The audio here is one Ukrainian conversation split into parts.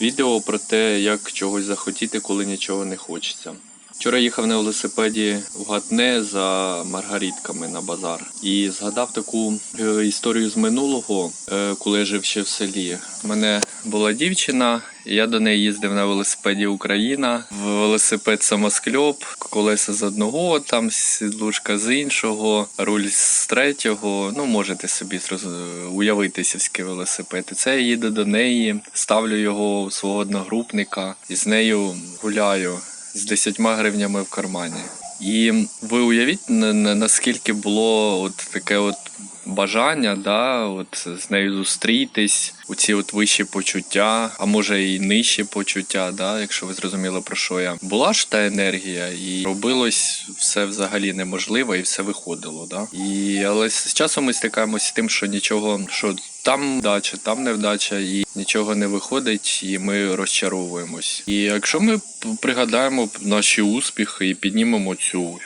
Відео про те, як чогось захотіти, коли нічого не хочеться. Вчора їхав на велосипеді в Гатне за маргаритками на базар і згадав таку е, історію з минулого, е, коли я жив ще в селі. У мене була дівчина, я до неї їздив на велосипеді Україна, велосипед самоскльоп, колеса з одного, там сідлушка з іншого, руль з третього. Ну, можете собі уявити сільський велосипед. І це я їду до неї, ставлю його у свого одногрупника і з нею гуляю з 10 гривнями в кармані. І ви уявіть, на- на- наскільки було от таке от бажання, да, от з нею зустрітись, у ці от вищі почуття, а може і нижчі почуття, да, якщо ви зрозуміли про що я. Була ж та енергія, і робилось все взагалі неможливо, і все виходило. Да? І, але з часом ми стикаємося з тим, що нічого, що там вдача, там невдача, і нічого не виходить, і ми розчаровуємось. І якщо ми пригадаємо наші успіхи і піднімемо цю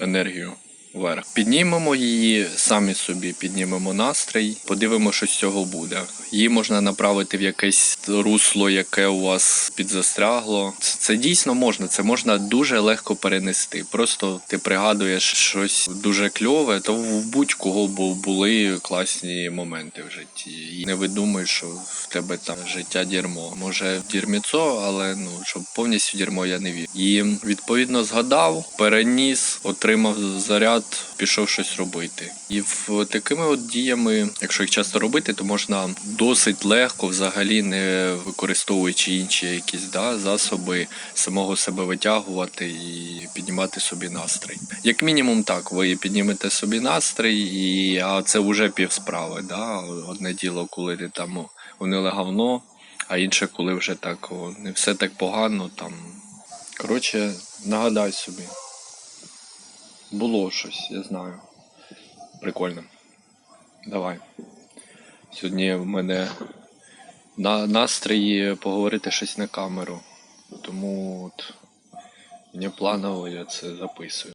енергію вверх, піднімемо її самі собі, піднімемо настрій, подивимося, що з цього буде. Її можна направити в якесь русло, яке у вас підзастрягло. Це, це дійсно можна, це можна дуже легко перенести. Просто ти пригадуєш щось дуже кльове, то в будь-кого були класні моменти в житті. І не видумуй, що в тебе там життя дерьмо. Може дірміцо, але ну щоб повністю дерьмо я не вірю. І відповідно згадав, переніс, отримав заряд, пішов щось робити. І в такими от діями, якщо їх часто робити, то можна досить легко, взагалі не використовуючи інші якісь да, засоби, самого себе витягувати і піднімати собі настрій. Як мінімум, так, ви піднімете собі настрій, і а це вже пів справи. Да? Одне діло, коли ти там униле говно, а інше, коли вже так о, не все так погано. там. Коротше, нагадай собі. Було щось, я знаю. Прикольно. Давай. Сьогодні в мене на настрої поговорити щось на камеру. Тому от мені планово я це записую.